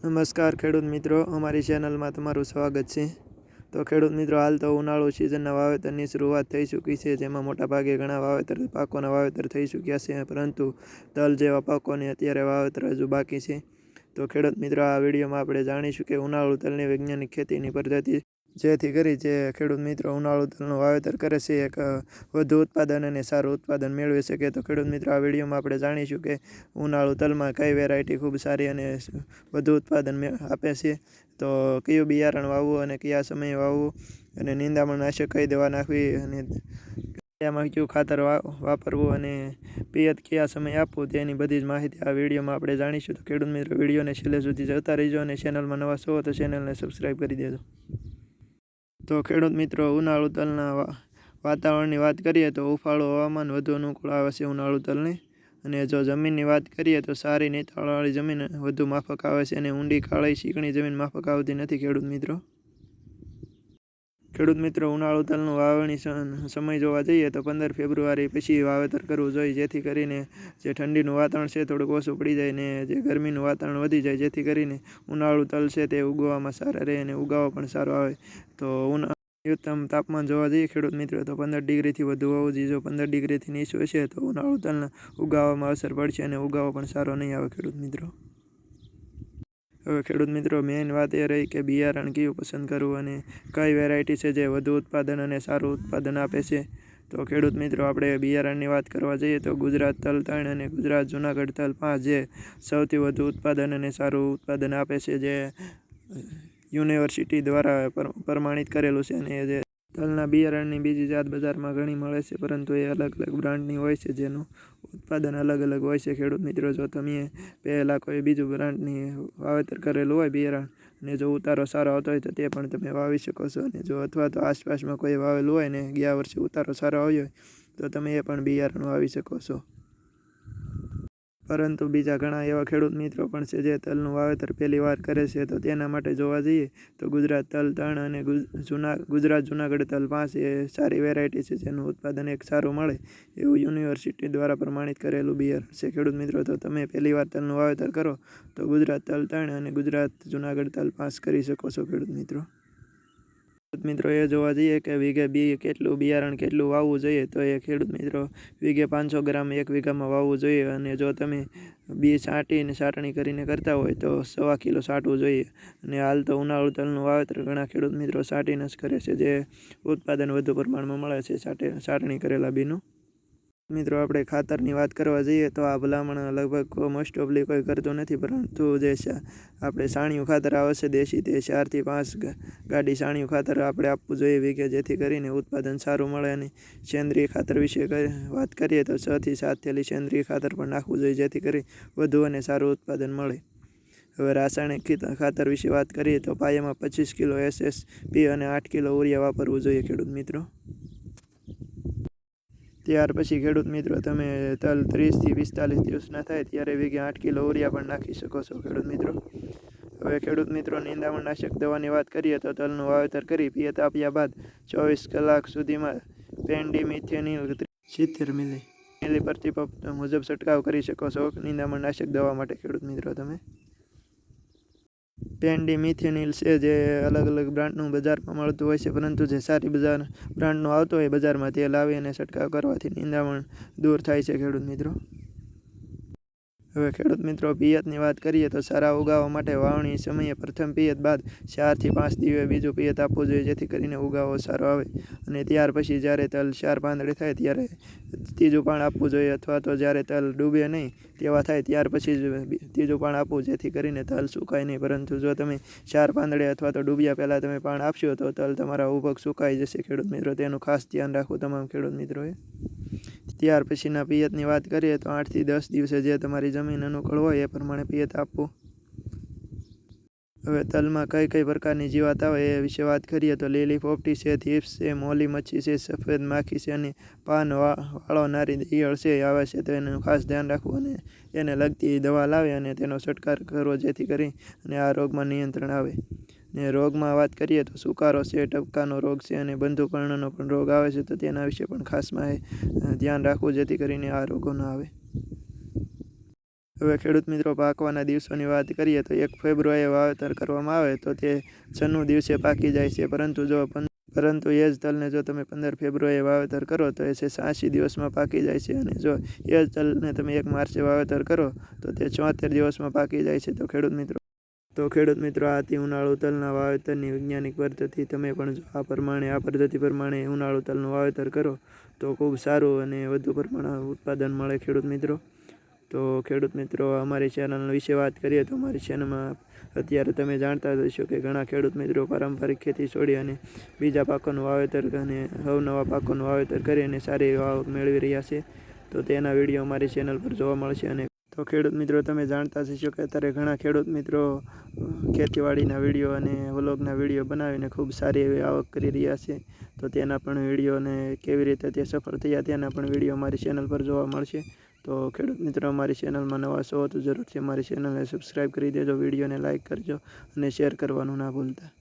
નમસ્કાર ખેડૂત મિત્રો, અમારી ચેનલમાં તમારું સ્વાગત છે. તો ખેડૂત મિત્રો, હાલ તો ઉનાળુ સિઝનના વાવેતરની શરૂઆત થઈ ચૂકી છે, જેમાં મોટાભાગે ઘણા વાવેતર, પાકોના વાવેતર થઈ ચૂક્યા છે, પરંતુ તલ જેવા પાકોની અત્યારે વાવેતર હજુ બાકી છે. તો ખેડૂત મિત્રો, આ વિડીયોમાં આપણે જાણીશું કે ઉનાળુ તલની વૈજ્ઞાનિક ખેતીની પદ્ધતિ જેથી કરી જે ખેડૂત મિત્રો ઉનાળુ તલનું વાવેતર કરે છે, એક વધુ ઉત્પાદન અને સારું ઉત્પાદન મેળવી શકે. તો ખેડૂત મિત્રો, આ વિડીયોમાં આપણે જાણીશું કે ઉનાળુ તલમાં કઈ વેરાયટી ખૂબ સારી અને વધુ ઉત્પાદન આપે છે. તો કયું બિયારણ વાવવું અને કયા સમયે વાવવું અને નિંદામણ નાશક કઈ દવા નાખવી અને કયામાં કયું ખાતર વાપરવું અને પિયત કયા સમય આપવું તેની બધી જ માહિતી આ વિડીયોમાં આપણે જાણીશું. તો ખેડૂત મિત્રો, વિડીયોને છેલ્લે સુધી જતા રહીજો અને ચેનલમાં નવા છો તો ચેનલને સબસ્ક્રાઈબ કરી દેજો. તો ખેડૂત મિત્રો, ઉનાળુ તલના વાતાવરણની વાત કરીએ તો ઉફાળું હવામાન વધુ અનુકૂળ આવે છે ઉનાળુ તલને. અને જો જમીનની વાત કરીએ તો સારી નેતાળવાળી જમીન વધુ માફક આવે છે અને ઊંડી કાળી ચીકણી જમીન માફક આવતી નથી ખેડૂત મિત્રો. ખેડૂત મિત્રો, ઉનાળુ તલનું વાવણી સમય જોવા જઈએ તો પંદર ફેબ્રુઆરી પછી વાવેતર કરવું જોઈએ, જેથી કરીને જે ઠંડીનું વાતાવરણ છે થોડુંક ઓછું પડી જાય ને જે ગરમીનું વાતાવરણ વધી જાય, જેથી કરીને ઉનાળુ તલ છે તે ઉગવામાં સારા રહે અને ઉગાવો પણ સારો આવે. તો ઉના ન્યૂનતમ તાપમાન જોવા જઈએ ખેડૂત મિત્રો, તો પંદર ડિગ્રીથી વધુ હોવું જોઈએ. જો પંદર ડિગ્રીથી નીચું હશે તો ઉનાળુ તલના ઉગાવામાં અસર પડશે અને ઉગાવો પણ સારો નહીં આવે ખેડૂત મિત્રો. હવે ખેડૂત મિત્રો મેઇન વાત એ રહી કે બિયારણ કયું પસંદ કરવું અને કઈ વેરાયટી છે જે વધુ ઉત્પાદન અને સારું ઉત્પાદન આપે છે. તો ખેડૂત મિત્રો, આપણે બિયારણની વાત કરવા જઈએ તો ગુજરાત તલ ત્રણ અને ગુજરાત જુનાગઢ તલ પાંચ જે સૌથી વધુ ઉત્પાદન અને સારું ઉત્પાદન આપે છે, જે યુનિવર્સિટી દ્વારા પ્રમાણિત કરેલું છે અને જે તલના બિયારણની બીજી જાત બજારમાં ઘણી મળે છે, પરંતુ એ અલગ અલગ બ્રાન્ડની હોય છે, જેનું ઉત્પાદન અલગ અલગ હોય છે. ખેડૂત મિત્રો, જો તમે પહેલાં કોઈ બીજું બ્રાન્ડની વાવેતર કરેલું હોય, બિયારણ, અને જો ઉતારો સારો આવતો હોય, તો તે પણ તમે વાવી શકો છો. અને જો અથવા તો આસપાસમાં કોઈ વાવેલું હોય ને, ગયા વર્ષે ઉતારો સારો આવ્યો હોય, તો તમે એ પણ બિયારણ વાવી શકો છો. પરંતુ બીજા ઘણા એવા ખેડૂત મિત્રો પણ છે જે તલનું વાવેતર પહેલી વાર કરે છે. તો તેના માટે જોવા જઈએ તો ગુજરાત તલ ત્રણ અને જૂના, ગુજરાત જુનાગઢ તલ પાંચ એ સારી વેરાયટી છે જેનું ઉત્પાદન એક સારું મળે એવું યુનિવર્સિટી દ્વારા પ્રમાણિત કરેલું બિયારણ છે. ખેડૂત મિત્રો, તો તમે પહેલી વાર તલનું વાવેતર કરો તો ગુજરાત તલ ત્રણ અને ગુજરાત જુનાગઢ તલ પાંચ કરી શકો છો ખેડૂત મિત્રો. મિત્રો, એ જોવા જઈએ કે વીઘે બી કેટલું, બિયારણ કેટલું વાવવું જોઈએ, તો એ ખેડૂત મિત્રો વીઘે પાંચસો ગ્રામ એક વીઘામાં વાવવું જોઈએ. અને જો તમે બી છાંટીને છાંટણી કરીને કરતા હોય, તો સવા કિલો છાંટવું જોઈએ. અને હાલ તો ઉનાળુ તલનું વાવેતર ઘણા ખેડૂત મિત્રો છાંટીને જ કરે છે, જે ઉત્પાદન વધુ પ્રમાણમાં મળે છે છાંટે છાટણી કરેલા બીનું. મિત્રો, આપણે ખાતરની વાત કરવા જઈએ તો આ ભલામણ લગભગ મોસ્ટ ઓફલી કોઈ કરતું નથી, પરંતુ જે આપણે સાણિયું ખાતર આવે છે, દેશી તે ચારથી પાંચ ગાડી સાણિયું ખાતર આપણે આપવું જોઈએ વીઘે જેથી કરીને ઉત્પાદન સારું મળે અને સેન્દ્રિય ખાતર વિશે વાત કરીએ તો છથી સાત થેલી સેન્દ્રિય ખાતર પણ નાખવું જોઈએ જેથી કરી વધુ અને સારું ઉત્પાદન મળે. હવે રાસાયણિક ખાતર વિશે વાત કરીએ તો પાયામાં પચીસ કિલો એસએસપી અને આઠ કિલો ઉરિયા વાપરવું જોઈએ ખેડૂત મિત્રો. ત્યાર પછી ખેડૂત મિત્રો તમે તલ ત્રીસથી પિસ્તાલીસ દિવસના થાય ત્યારે વીઘે આઠ કિલો ઉરિયા પણ નાખી શકો છો ખેડૂત મિત્રો. હવે ખેડૂત મિત્રો નિંદામણનાશક દવાની વાત કરીએ તો તલનું વાવેતર કરી પિયત આપ્યા બાદ ચોવીસ કલાક સુધીમાં પેન્ડી મિથેનિલ સિત્તેર મિલી. મિલી પ્રતિ મુજબ છંટકાવ કરી શકો છો નિંદામણનાશક દવા માટે ખેડૂત મિત્રો તમે. પેન્ડીમિથેનિલ છે જે અલગ અલગ બ્રાન્ડનું બજારમાં મળતું હોય છે. પરંતુ જે સારી બજાર બ્રાન્ડનું આવતો હોય બજારમાં તે લાવી અને છંટકાવ કરવાથી નિંદામણ દૂર થાય છે ખેડૂત મિત્રો. હવે ખેડૂત મિત્રો, પિયતની વાત કરીએ તો સારા ઉગાવા માટે વાવણી સમયે પ્રથમ પિયત બાદ ચારથી પાંચ દિવસે બીજું પિયત આપવું જોઈએ, જેથી કરીને ઉગાવો સારો આવે. અને ત્યાર પછી જ્યારે તલ ચાર પાંદડે થાય ત્યારે ત્રીજું પાણ આપવું જોઈએ, અથવા તો જ્યારે તલ ડૂબે નહીં તેવા થાય ત્યાર પછી જ ત્રીજું પાણ આપવું, જેથી કરીને તલ સુકાય નહીં. પરંતુ જો તમે ચાર પાંદડે અથવા તો ડૂબ્યા પહેલાં તમે પાણ આપશો, તો તલ તમારા ઉભગ સુકાઈ જશે. ખેડૂત મિત્રો, તેનું ખાસ ધ્યાન રાખવું તમામ ખેડૂત મિત્રોએ. ત્યાર પછીના પિયતની વાત કરીએ તો આઠથી દસ દિવસે જે તમારી જમીન અનુકૂળ હોય એ પ્રમાણે પિયત આપવું. હવે તલમાં કઈ કઈ પ્રકારની જીવાત આવે એ વિશે વાત કરીએ તો લીલી પોપટી છે, થીપ્સ છે, મોલી મચ્છી છે, સફેદ માખી છે અને પાન વાળો નારી ઈયળ છે આવે છે તો એનું ખાસ ધ્યાન રાખવું અને એને લગતી દવા લાવે અને તેનો છંટકાર કરવો જેથી કરી અને આ રોગમાં નિયંત્રણ આવે. ને રોગમાં વાત કરીએ તો સુકારો છે, ટપકાનો રોગ છે અને બંધુપર્ણનો પણ રોગ આવે છે તો તેના વિશે પણ ખાસમાં ધ્યાન રાખવું જેથી કરીને આ રોગો ન આવે. હવે ખેડૂત મિત્રો, પાકવાના દિવસોની વાત કરીએ તો એક ફેબ્રુઆરીએ વાવેતર કરવામાં આવે તો તે છન્નું દિવસે પાકી જાય છે. પરંતુ જો પરંતુ એ જ તલને જો તમે પંદર ફેબ્રુઆરીએ વાવેતર કરો તો એ છે સાંસી દિવસમાં પાકી જાય છે અને જો એ જ તલને તમે એક માર્ચે વાવેતર કરો તો તે ચોતેર દિવસમાં પાકી જાય છે. તો ખેડૂત મિત્રો તો ખેડૂત મિત્રો, આ હતી ઉનાળુ તલના વાવેતરની વૈજ્ઞાનિક પદ્ધતિ. તમે પણ જો આ પ્રમાણે, આ પદ્ધતિ પ્રમાણે ઉનાળુ તલનું વાવેતર કરો, તો ખૂબ સારું અને વધુ પ્રમાણમાં ઉત્પાદન મળે ખેડૂત મિત્રો. તો ખેડૂત મિત્રો, અમારી ચેનલ વિશે વાત કરીએ તો અમારી ચેનલમાં અત્યારે તમે જાણતા જ હશો કે ઘણા ખેડૂત મિત્રો પારંપરિક ખેતી છોડી અને બીજા પાકોનું વાવેતર અને નવા પાકોનું વાવેતર કરી અને સારી આવક મેળવી રહ્યા છે. તો તેના વીડિયો અમારી ચેનલ પર જોવા મળશે અને તો ખેડૂત મિત્રો, તમે જાણતા હશો કે અત્યારે ઘણા ખેડૂત મિત્રો ખેતીવાડીના વીડિયો અને વ્લોગના વીડિયો બનાવીને ખૂબ સારી એવી આવક કરી રહ્યા છે. તો તેના પણ વિડીયોને કેવી રીતે તે સફળ થયા તેના પણ વીડિયો મારી ચેનલ પર જોવા મળશે. તો ખેડૂત મિત્રો, અમારી ચેનલમાં નવા છો તો જરૂરથી મારી ચેનલને સબસ્ક્રાઈબ કરી દેજો, વિડીયોને લાઇક કરજો અને શેર કરવાનું ના ભૂલતા.